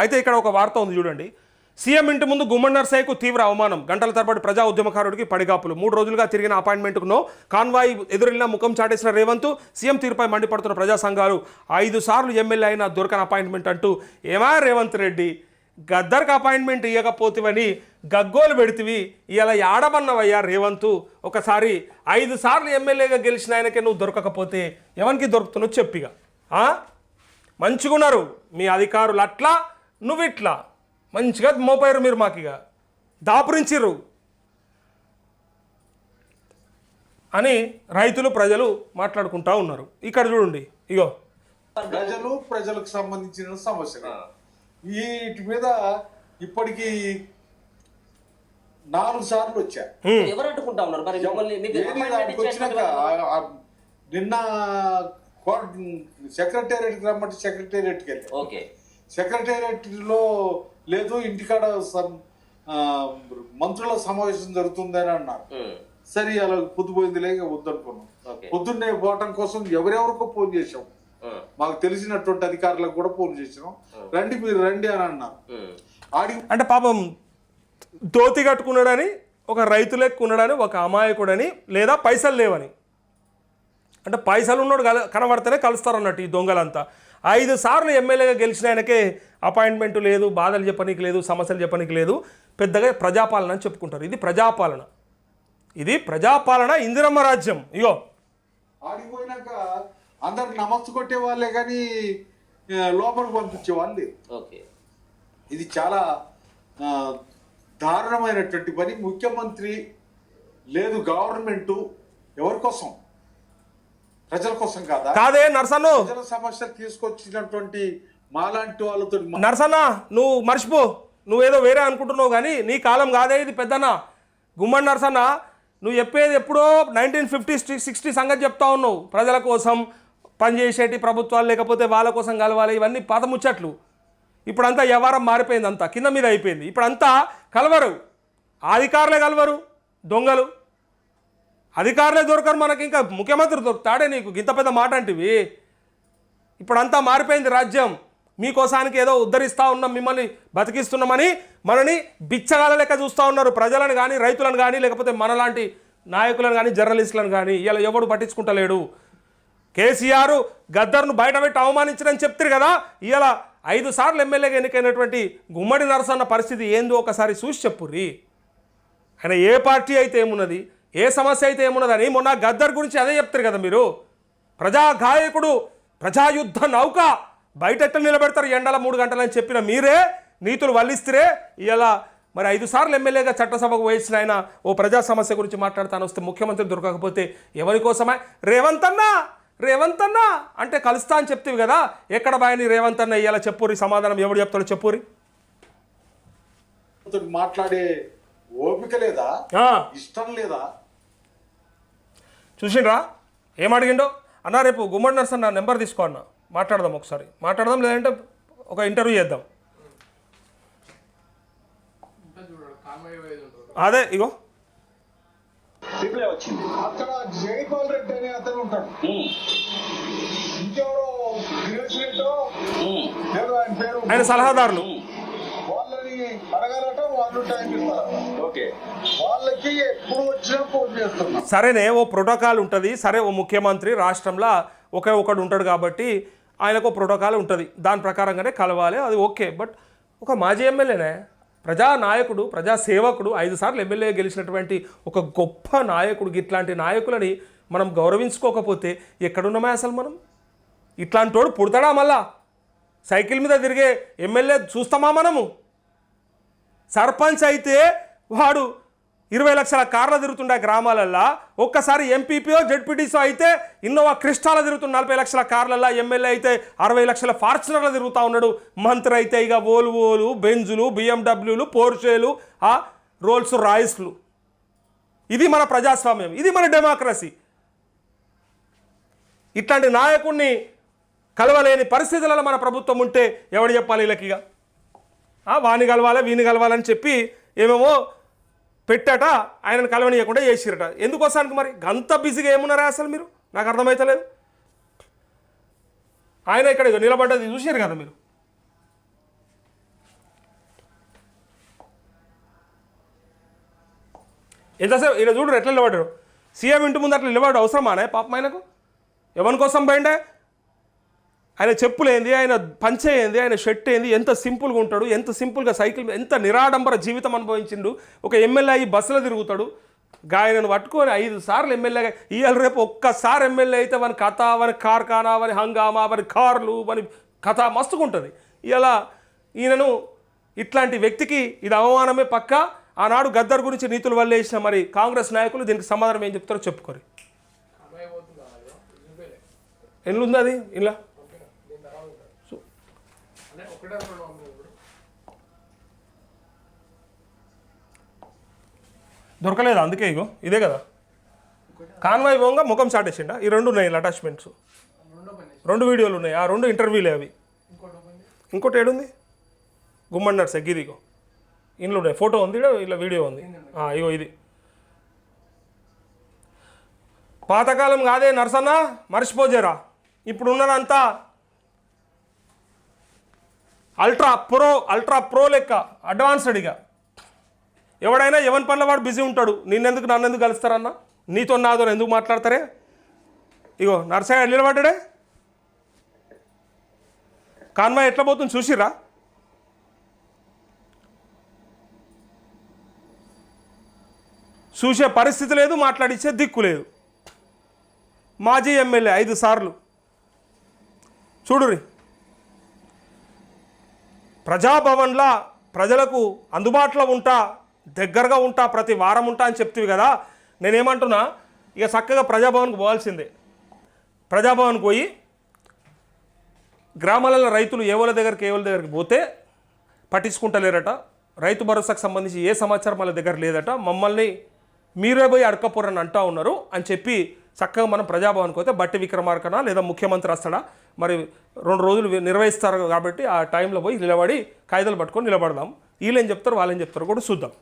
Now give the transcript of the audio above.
అయితే ఇక్కడ ఒక వార్త ఉంది చూడండి. సీఎం ఇంటి ముందు గుమ్మడి నర్సయ్యకు తీవ్ర అవమానం. గంటల తరబడి ప్రజా ఉద్యమకారుడికి పడిగాపులు. మూడు రోజులుగా తిరిగిన అపాయింట్మెంట్కు కాన్వాయ్ ఎదురెళ్ళిన ముఖం చాటేసిన రేవంత్ సీఎం తీరుపై మండిపడుతున్న ప్రజా సంఘాలు ఐదు సార్లు ఎమ్మెల్యే అయినా దొరకని అపాయింట్మెంట్ అంటూ ఏమా రేవంత్ రెడ్డి? గద్దర్కి అపాయింట్మెంట్ ఇవ్వకపోతివని గగ్గోలు పెడితివి. ఇలా ఆడమన్నవయ్యా రేవంత్? ఒకసారి ఐదు సార్లు ఎమ్మెల్యేగా గెలిచిన ఆయనకే నువ్వు దొరకకపోతే ఎవరికి దొరుకుతున్నావు చెప్పిగా? మంచిగా మంచిగున్నారు. మీ అధికారులు అట్లా నువ్వు ఇట్లా మంచిగా మోపారు మీరు మాకు ఇక దాపురించిర్రు. అని రైతులు ప్రజలు మాట్లాడుకుంటా ఉన్నారు. ఇక్కడ చూడండి ఇగో. ప్రజలు ప్రజలకు సంబంధించిన సమస్యలు. వీటి మీద ఇప్పటికి నాలుగు సార్లు వచ్చా. ఎవరు అడ్డుకుంటా ఉన్నారు? మరి నిన్న సెక్రటేరియట్కి రమ్మంటే సెక్రటేరియట్కి వెళ్ళి ఓకే. సెక్రటేరియట్లో లేదు ఇంటికాడ మంత్రుల సమావేశం జరుగుతుందని అన్నారు. సరే అలా పొద్దుపోయింది లేక వద్దనుకున్నాం. పొద్దున్నే పోవటం కోసం ఎవరెవరికో ఫోన్ చేసాం మాకు తెలిసినటువంటి అధికారులకు కూడా ఫోన్ చేసినాం. రండి మీరు రండి అని అన్నారు. ఆడి అంటే పాపం ధోతి కట్టుకున్నాడని ఒక రైతు లెక్కున్నాడని ఒక అమాయకుడని లేదా పైసలు లేవని. అంటే పైసలు ఉన్నాడు కల కనబడితేనే కలుస్తారు అన్నట్టు ఈ దొంగలంతా. ఐదు సార్లు ఎమ్మెల్యేగా గెలిచిన ఆయనకే అపాయింట్మెంట్ లేదు బాధలు చెప్పనీకి లేదు సమస్యలు చెప్పనీకి లేదు పెద్దగా ప్రజాపాలన అని చెప్పుకుంటారు. ఇది ప్రజాపాలన. ఇది ప్రజాపాలన ఇందిరమ్మ రాజ్యం. ఇగో. ఆడిపోయినాక అందరు నమస్తు కొట్టే వాళ్ళే కానీ లోపలికి పంపించే వాళ్ళు. ఓకే. ఇది చాలా ఆ, దారుణమైనటువంటి పని. ముఖ్యమంత్రి లేదు గవర్నమెంట్ ఎవరి కోసం? ప్రజల కోసం కాదా? కాదే నర్సన్ను. ప్రజల సమస్యలు తీసుకొచ్చినటువంటి మాలాంటి వాళ్ళతో నరసన్న నువ్వు మర్చిపో. నువ్వేదో వేరే అనుకుంటున్నావు కానీ నీ కాలం కాదే ఇది పెద్దన్న. గుమ్మడి నరసన్న నువ్వు చెప్పేది ఎప్పుడో నైన్టీన్ ఫిఫ్టీ సిక్స్టీ సంగతి చెప్తా ఉన్నావు. ప్రజల కోసం పనిచేసేటి ప్రభుత్వాలు లేకపోతే వాళ్ళ కోసం కలవాలి ఇవన్నీ పాత ముచ్చట్లు. ఇప్పుడంతా వ్యవహారం మారిపోయింది అంతా కింద మీద అయిపోయింది. ఇప్పుడంతా కలవరు. అధికారులే కలవరు దొంగలు. అధికారులే దొరకరు మనకి ఇంకా. ముఖ్యమంత్రి దొరుకుతాడే నీకు. ఇంత పెద్ద మాట అంటివి. ఇప్పుడంతా మారిపోయింది రాజ్యం. మీకోసానికి ఏదో ఉద్ధరిస్తూ ఉన్నాం మిమ్మల్ని బతికిస్తున్నామని మనని బిచ్చగాల లెక్క చూస్తూ ఉన్నారు. ప్రజలను కానీ రైతులను కానీ లేకపోతే మనలాంటి నాయకులను కానీ జర్నలిస్టులను కానీ ఇలా ఎవడు పట్టించుకుంటలేడు. కేసీఆర్ గద్దర్ను బయటపెట్టి అవమానించడని చెప్తారు కదా. ఇవాళ ఐదు సార్లు ఎమ్మెల్యేగా ఎన్నికైనటువంటి గుమ్మడి నరసన్న పరిస్థితి ఏందో ఒకసారి చూసి చెప్పుర్రి. ఆయన ఏ పార్టీ అయితే ఏమున్నది? ఏ సమస్య అయితే ఏమున్నదని మొన్న గద్దర్ గురించి అదే చెప్తారు కదా మీరు. ప్రజా గాయకుడు ప్రజాయుద్ధ నౌక బయట నిలబెడతారు ఎండల మూడు గంటలని చెప్పిన మీరే నీతులు వల్లిస్తే ఇలా మరి ఐదు సార్లు ఎమ్మెల్యేగా చట్టసభకు వేసిన ఆయన ఓ ప్రజా సమస్య గురించి మాట్లాడతాను వస్తే ముఖ్యమంత్రి దొరకకపోతే ఎవరి కోసమే? రేవంత్ అన్నా! రేవంత్ అన్నా! అంటే కలుస్తా అని చెప్తివి కదా ఎక్కడ బాయని రేవంత్ అన్న ఇవాళ చెప్పురి సమాధానం ఎవడు చెప్తాడో చెప్పురి? మాట్లాడే ఓపిక లేదా. ఇష్టం లేదా? చూసిండ్రా? ఏం అడిగిండో అన్న రేపు గుమ్మడి నర్స్ అన్న నెంబర్ తీసుకో అన్న. మాట్లాడదాం ఒకసారి. మాట్లాడదాం లేదంటే ఒక ఇంటర్వ్యూ చేద్దాం. అదే ఇగో. రిప్లై వచ్చింది అక్కడ జైపాల్ రెడ్డి అనే అతను ఉంటాడు. ఉమ్, ఇంకెవరో గిరీష్ రెడ్డో ఉమ్, ఏదో ఆయన సలహాదారులు. వాళ్ళని అడగాలట వాళ్ళకి ఎప్పుడు వచ్చినా ఫోన్ సరేనే ఓ ప్రోటోకాల్ ఉంటుంది. సరే ఓ ముఖ్యమంత్రి రాష్ట్రంలో ఒకే ఒకడు ఉంటాడు కాబట్టి ఆయనకు ప్రోటోకాల్ ఉంటుంది. దాని ప్రకారంగానే కలవాలి అది ఓకే. బట్ ఒక మాజీ ఎమ్మెల్యేనే ప్రజా నాయకుడు ఐదు సార్లు ఎమ్మెల్యే గెలిచినటువంటి ఒక గొప్ప నాయకుడు ఇట్లాంటి నాయకులని మనం గౌరవించుకోకపోతే ఎక్కడున్నామా అసలు మనం? ఇట్లాంటి వాడు పుడతాడా మళ్ళా? సైకిల్ మీద తిరిగే ఎమ్మెల్యే చూస్తామా మనము? సర్పంచ్ అయితే వాడు ఇరవై లక్షల కార్లు తిరుగుతుండే గ్రామాలల్లో ఒక్కసారి ఎంపీపీఓ జెడ్పీటీసో అయితే ఇన్నోవా క్రిస్టాల తిరుగుతున్న నలభై లక్షల కార్లల్లో ఎమ్మెల్యే అయితే అరవై లక్షల ఫార్చునర్లు తిరుగుతూ ఉన్నాడు. మంత్రి అయితే ఇక ఓలువోలు బెంజులు బిఎండబ్ల్యూలు పోర్షేలు ఆ రోల్స్ రాయిస్లు. ఇది మన ప్రజాస్వామ్యం ఇది మన డెమోక్రసీ. ఇట్లాంటి నాయకుడిని కలవలేని పరిస్థితులలో మన ప్రభుత్వం ఉంటే ఎవడు చెప్పాలి వీళ్ళకిగా ఇక? వాణి కలవాలా వీని కలవాలని చెప్పి ఏమేమో పెట్టట ఆయనను కలవనీయకుండా చేసిరట. ఎందుకు వస్తానికి మరి? గంత బిజీగా ఏమున్నారా అసలు మీరు? నాకు అర్థమవుతలేదు ఆయన ఇక్కడ నిలబడ్డది చూసారు కదా మీరు? ఎంతసేపు ఈయన చూడు ఎట్లా నిలబడ్డాడు సీఎం ఇంటి ముందు అట్లా నిలబడ్డాడు అవసరమానే పాపం ఆయనకు? ఎవరి కోసం బయట ఆయన చెప్పులు ఏంది ఆయన పంచే ఏంది ఆయన షర్ట్ ఏంది ఎంత సింపుల్గా ఉంటాడు ఎంత సింపుల్గా సైకిల్ ఎంత నిరాడంబర జీవితం అనుభవించిండు. ఒక ఎమ్మెల్యే అయ్యి బస్సులో తిరుగుతాడు. గాయనను పట్టుకొని ఐదు సార్లు ఎమ్మెల్యేగా ఇవాళ రేపు ఒక్కసారి ఎమ్మెల్యే అయితే వాని కథ వాని కార్ఖానా వాని హంగామా వాని కార్లు వాని కథ మస్తుగా ఉంటుంది ఇలా ఈయనను ఇట్లాంటి వ్యక్తికి ఇది అవమానమే పక్క. ఆనాడు గద్దర్ గురించి నీతులు వల్లేసిన మరి కాంగ్రెస్ నాయకులు దీనికి సమాధానం ఏం చెప్తారో చెప్పుకోరు. ఎన్ని ఉంది అది? ఇలా? దొరకలేదు? అందుకే ఇగో ఇదే కదా. కాన్వాయ్ పోగా ముఖం చాటేసిండా ఈ రెండు ఉన్నాయి అటాచ్మెంట్స్ రెండు వీడియోలు ఉన్నాయి. ఆ రెండు ఇంటర్వ్యూలే అవి. ఇంకోటి ఏడుంది? గుమ్మన్నారు సెగ్గిది ఇగో. ఇంట్లో ఉన్నాయి. ఫోటో ఉంది ఇలా వీడియో ఉంది. ఇగో ఇది. పాతకాలం కాదే నర్సన్న? మర్చిపోజేరా. ఇప్పుడు ఉన్నదంతా అల్ట్రా ప్రో అల్ట్రా ప్రో లెక్క అడ్వాన్స్డ్గా ఎవడైనా ఎవరి పనుల వాడు బిజీ ఉంటాడు. నిన్నెందుకు నన్ను ఎందుకు కలుస్తారన్న? నీతో నాతో ఎందుకు మాట్లాడతారే? ఇగో నర్సయ్య నిలబడ్డాడే? కాన్వాయ్ ఎట్లా పోతుంది చూసిరా చూసే పరిస్థితి లేదు మాట్లాడించే దిక్కు లేదు. మాజీ ఎమ్మెల్యే ఐదు సార్లు. చూడురి ప్రజాభవన్లా ప్రజలకు అందుబాటులో ఉంటా దగ్గరగా ఉంటా ప్రతి వారం ఉంటా అని చెప్తివి కదా. నేనేమంటున్నా ఇక చక్కగా ప్రజాభవన్కి పోవాల్సిందే. ప్రజాభవన్కి పోయి గ్రామాలలో రైతులు ఏ దగ్గరికి ఏ దగ్గరికి పోతే పట్టించుకుంటలేరట. రైతు భరోసాకు సంబంధించి ఏ సమాచారం వాళ్ళ దగ్గర లేదట. మమ్మల్ని మీరే పోయి అడకపోరని అంటా ఉన్నారు అని చెప్పి చక్కగా మనం ప్రజాభవన్కి పోతే బట్టి విక్రమార్కన లేదా ముఖ్యమంత్రి వస్తాడా? మరి రెండు రోజులు నిర్వహిస్తారు కాబట్టి ఆ టైంలో పోయి నిలబడి కాగితాలు పట్టుకొని నిలబడదాం. వీళ్ళేం చెప్తారు వాళ్ళేం చెప్తారు కూడా చూద్దాం.